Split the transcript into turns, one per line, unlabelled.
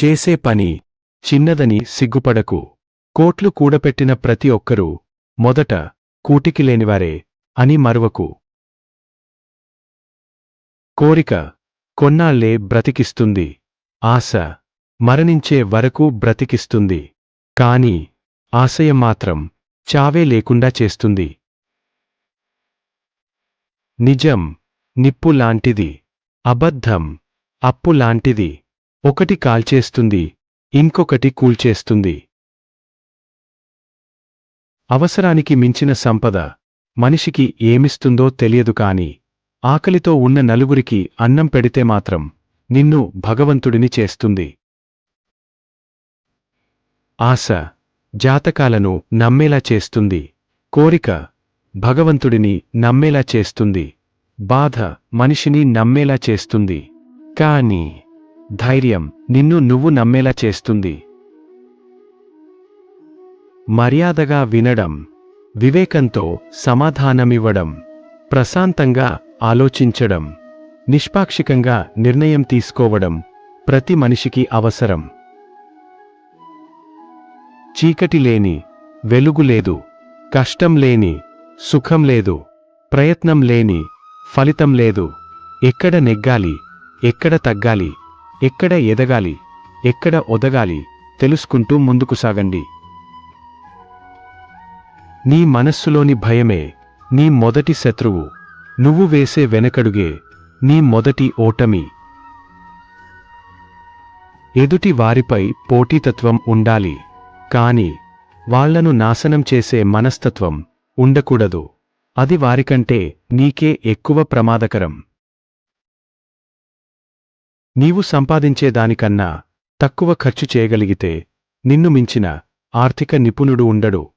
చేసే పని చిన్నదని సిగ్గుపడకు. కోట్లు కూడపెట్టిన ప్రతి ఒక్కరూ మొదట కూటికి లేనివారే అని మరువకు. కోరిక కొన్నాళ్ళే బ్రతికిస్తుంది. ఆశ మరణించే వరకు బ్రతికిస్తుంది. కాని ఆశయం మాత్రం చావే లేకుండా చేస్తుంది. నిజం నిప్పు లాంటిది అబద్ధం అప్పు లాంటిది ఒకటి కాల్చేస్తుంది ఇంకొకటి కూల్చేస్తుంది. అవసరానికి మించిన సంపద మనిషికి ఏమిస్తుందో తెలియదు కాని ఆకలితో ఉన్న నలుగురికి అన్నం పెడితే మాత్రం నిన్ను భగవంతుడిని చేస్తుంది. ఆశ జాతకాలను నమ్మేలా చేస్తుంది. కోరిక భగవంతుడిని నమ్మేలా చేస్తుంది. బాధ మనిషిని నమ్మేలా చేస్తుంది. కాని ధైర్యం నిన్ను నువ్వు నమ్మేలా చేస్తుంది. మర్యాదగా వినడం వివేకంతో సమాధానమివ్వడం ప్రశాంతంగా ఆలోచించడం నిష్పాక్షికంగా నిర్ణయం తీసుకోవడం ప్రతి మనిషికి అవసరం. చీకటి లేని వెలుగు లేదు కష్టం లేని సుఖం లేదు ప్రయత్నం లేని ఫలితం లేదు. ఎక్కడ నెగ్గాలి ఎక్కడ తగ్గాలి? ఎక్కడ ఎదగాలి ఎక్కడ ఒదగాలి తెలుసుకుంటూ ముందుకు సాగండి. నీ మనస్సులోని భయమే నీ మొదటి శత్రువు నువ్వు వేసే వెనకడుగే నీ మొదటి ఓటమి. ఎదుటి వారిపై పోటీతత్వం ఉండాలి కాని వాళ్ళను నాశనం చేసే మనస్తత్వం ఉండకూడదు. అది వారికంటే నీకే ఎక్కువ ప్రమాదకరం. నీవు సంపాదించేదానికన్నా తక్కువ ఖర్చు చేయగలిగితే నిన్ను మించిన ఆర్థిక నిపుణుడు ఉండడు.